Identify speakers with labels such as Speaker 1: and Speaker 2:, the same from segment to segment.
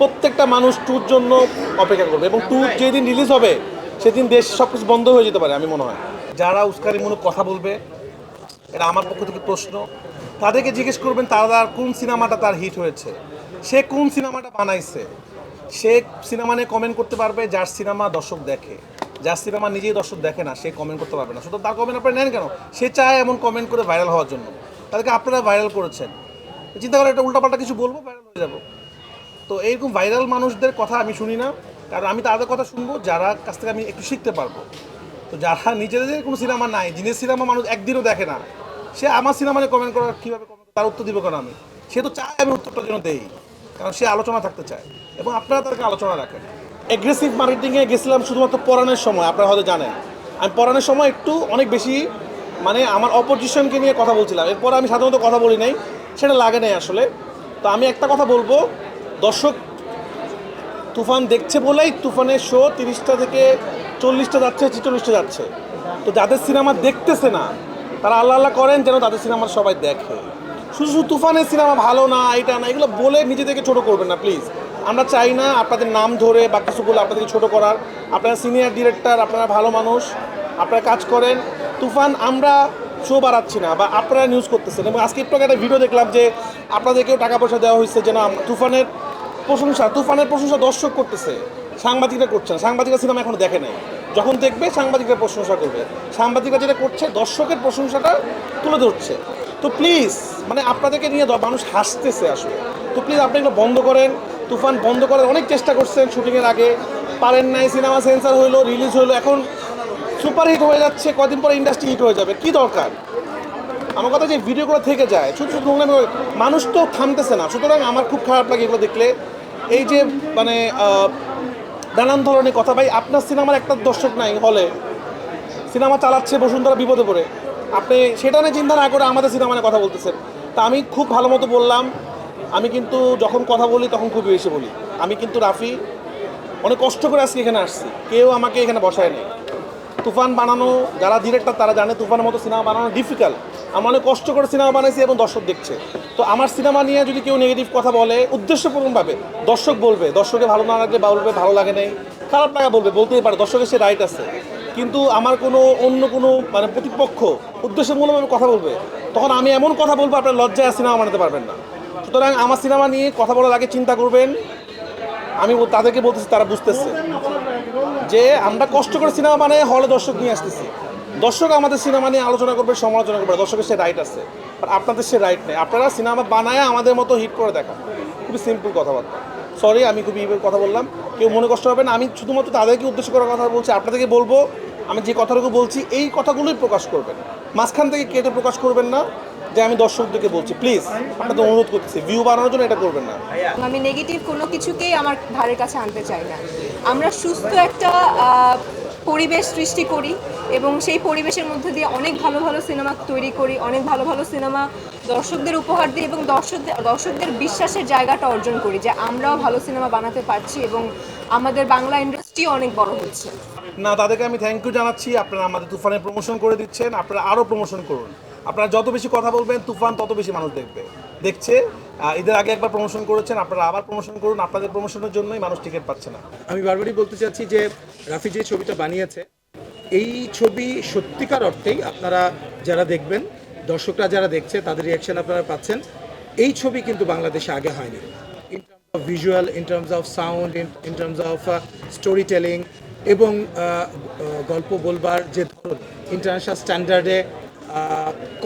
Speaker 1: প্রত্যেকটা মানুষ ট্যুর জন্য অপেক্ষা করবে এবং ট্যুর যেদিন রিলিজ হবে সেদিন দেশ সব কিছু বন্ধ হয়ে যেতে পারে আমি মনে হয়। যারা উস্কানিমূলক কথা বলবে এটা আমার পক্ষ থেকে প্রশ্ন। তাদেরকে জিজ্ঞেস করবেন তারা কোন সিনেমাটা তার হিট হয়েছে? সে কোন সিনেমাটা বানাইছে? সে সিনেমা নিয়ে কমেন্ট করতে পারবে যার সিনেমা দর্শক দেখে। যার সিনেমা নিজেই দর্শক দেখে না সে কমেন্ট করতে পারবে না। শুধু তার কমেন্ট আপনারা নেন কেন? সে চায় এমন কমেন্ট করে ভাইরাল হওয়ার জন্য। তাদেরকে আপনারা ভাইরাল করেছেন। চিন্তা করে একটা উল্টাপাল্টা কিছু বলব ভাইরাল হয়ে যাব। তো এইরকম ভাইরাল মানুষদের কথা আমি শুনি না। কারণ আমি তাদের কথা শুনব, যারা কাছ থেকে আমি একটু শিখতে পারব। তো যারা নিজেদের কোনো সিনেমা নাই, যিনি সিনেমা মানুষ একদিনও দেখে না, সে আমার সিনেমা নিয়ে কমেন্ট করার কীভাবে তার উত্তর দিব কেন আমি? সে তো চায় আমি উত্তরটার জন্য দেই, কারণ সে আলোচনা থাকতে চায়। এবং আপনারা তাদেরকে আলোচনা রাখেন। এগ্রেসিভ মার্কেটিংয়ে গেছিলাম শুধুমাত্র পড়ানোর সময়, আপনারা হয়তো জানেন। আমি পড়ানোর সময় একটু অনেক বেশি মানে আমার অপোজিশনকে নিয়ে কথা বলছিলাম। এরপর আমি সাধারণত কথা বলি নাই, সেটা লাগে নাই আসলে। তো আমি একটা কথা বলব দর্শক, তুফান দেখছে বলেই তুফানের শো তিরিশটা থেকে চল্লিশটা যাচ্ছে, ছিচল্লিশটা যাচ্ছে। তো যাদের সিনেমা দেখতেছে না, তারা আল্লাহ আল্লাহ করেন যেন তাদের সিনেমা সবাই দেখে। শুধু শুধু তুফানের সিনেমা ভালো না, এটা না, এগুলো বলে নিজেদেরকে ছোট করবেন না প্লিজ আমরা চাই না আপনাদের নাম ধরে বা কিছু বলে আপনাদেরকে ছোট করার। আপনারা সিনিয়র ডিরেক্টর আপনারা ভালো মানুষ, আপনারা কাজ করেন। তুফান আমরা শো বাড়াচ্ছি না বা আপনারা নিউজ করতেছেন। এবং আজকে একটু একটা ভিডিও দেখলাম যে আপনাদেরকেও টাকা পয়সা দেওয়া হয়েছে যেন তুফানের প্রশংসা, তুফানের প্রশংসা দর্শক করতেছে, সাংবাদিকরা করছে না। সাংবাদিকরা সিনেমা এখনও দেখে নাই। যখন দেখবে, সাংবাদিকরা প্রশংসা করবে। সাংবাদিকরা যেটা করছে, দর্শকের প্রশংসাটা তুলে ধরছে। তো প্লিজ মানে আপনাদেরকে নিয়ে মানুষ হাসতেছে আসলে। তো প্লিজ আপনি এগুলো বন্ধ করেন। তুফান বন্ধ করার অনেক চেষ্টা করছেন শুটিংয়ের আগে। পারেন নাই, সিনেমা সেন্সার হইল রিলিজ হইল। এখন সুপার হিট হয়ে যাচ্ছে, কদিন পরে ইন্ডাস্ট্রি হিট হয়ে যাবে। কি দরকার? আমার কথা যে ভিডিওগুলো থেকে যায় ছোটো ছোটো নোংরামি করে- মানুষ তো থামতেছে না। সুতরাং আমার খুব খারাপ লাগে এগুলো দেখলে। এই যে মানে নানান ধরনের কথা, ভাই, আপনার সিনেমার একটা দর্শক নাই হলে। সিনেমা চালাচ্ছে বসুন্ধরা বিপদে পড়ে। আপনি সেটা নিয়ে চিন্তা না করে আমাদের সিনেমা নিয়ে কথা বলতেছেন। তা আমি খুব ভালো মতো বললাম। আমি কিন্তু যখন কথা বলি, তখন খুব বেশি বলি। আমি কিন্তু রাফি, অনেক কষ্ট করে আজকে এখানে আসছি। কেউ আমাকে এখানে বসায় নেই তুফান বানানো, যারা ডিরেক্টর তারা জানে তুফানের মতো সিনেমা বানানো ডিফিকাল্ট আমরা অনেক কষ্ট করে সিনেমা বানাইছি এবং দর্শক দেখছে। তো আমার সিনেমা নিয়ে যদি কেউ নেগেটিভ কথা বলে, উদ্দেশ্যপূর্ণভাবে দর্শক বলবে, দর্শকে ভালো না লাগলে বা বলবে, ভালো লাগে নাই। খারাপ লাগা বলবে, বলতেই পারে, দর্শকের সে রাইট আছে। কিন্তু আমার কোনো, অন্য কোনো মানে প্রতিপক্ষ উদ্দেশ্যমূলকভাবে কথা বলবে, তখন আমি এমন কথা বলব, আপনার লজ্জায় সিনেমা বানাতে পারবেন না। সুতরাং আমার সিনেমা নিয়ে কথা বলার আগে চিন্তা করবেন, আমি তাদেরকে বলতেছি, তারা বুঝতেছে যে আমরা কষ্ট করে সিনেমা বানাই হলে দর্শক নিয়ে আসতেছি। দর্শক আমাদের সিনেমা নিয়ে আলোচনা করবে, সমালোচনা করবে, দর্শকের সে রাইট আছে। আর আপনাদের সে রাইট নেই। আপনারা সিনেমা বানায় আমাদের মতো হিট করে দেখা খুবই সিম্পল কথাবার্তা। সরি আমি খুবই কথা বললাম। কেউ মনে কষ্ট হবে না। আমি শুধুমাত্র তাদেরকে উদ্দেশ্য করার কথা বলছি। আপনাদেরকে বলব, আমি যে কথাটুকু বলছি, এই কথাগুলোই প্রকাশ করবেন। মাঝখান থেকে কেটে প্রকাশ করবেন না। যে আমি দর্শকদেরকে বলছি প্লিজ আপনাদের অনুরোধ করতেছি। ভিউ বানানোর জন্য এটা করবেন না।
Speaker 2: আমি নেগেটিভ কোনো কিছুকেই আমার ধারের কাছে আনতে চাই না। আমরা সুস্থ একটা পরিবেশ সৃষ্টি করি এবং সেই পরিবেশের মধ্যে দিয়ে অনেক ভালো ভালো সিনেমা তৈরি করি, অনেক ভালো ভালো সিনেমা দর্শকদের উপহার দিই এবং দর্শকদের দর্শকদের বিশ্বাসের জায়গাটা অর্জন করি যে আমরাও ভালো সিনেমা বানাতে পারছি এবং আমাদের বাংলা ইন্ডাস্ট্রি অনেক বড় হচ্ছে।
Speaker 1: না, তাদেরকে আমি থ্যাংক ইউ জানাচ্ছি। আপনারা আমাদের তুফানে প্রমোশন করে দিচ্ছেন। আপনারা আরও প্রমোশন করুন। আপনারা যত বেশি কথা বলবেন, তুফান তত বেশি মানুষ দেখবে। দেখছে ঈদের আগে একবার প্রমোশন করেছেন, আপনারা আবার প্রমোশন করুন, আপনাদের প্রমোশনের জন্যই মানুষ টিকিট পাচ্ছে না।
Speaker 3: আমি বারবারই বলতে চাচ্ছি যে রাফি যে ছবিটা বানিয়েছে, এই ছবি সত্যিকার অর্থেই আপনারা যারা দেখবেন, দর্শকরা যারা দেখছে, তাদের রিয়াকশন আপনারা পাচ্ছেন। এই ছবি কিন্তু বাংলাদেশে আগে হয়নি। In terms of visual in terms of sound in terms of story telling এবং গল্প বলবার যে ধরন international স্ট্যান্ডার্ডে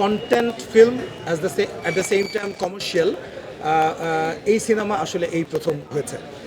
Speaker 3: content film as the at the same time commercial এই সিনেমা আসলে এই প্রথম হয়েছে।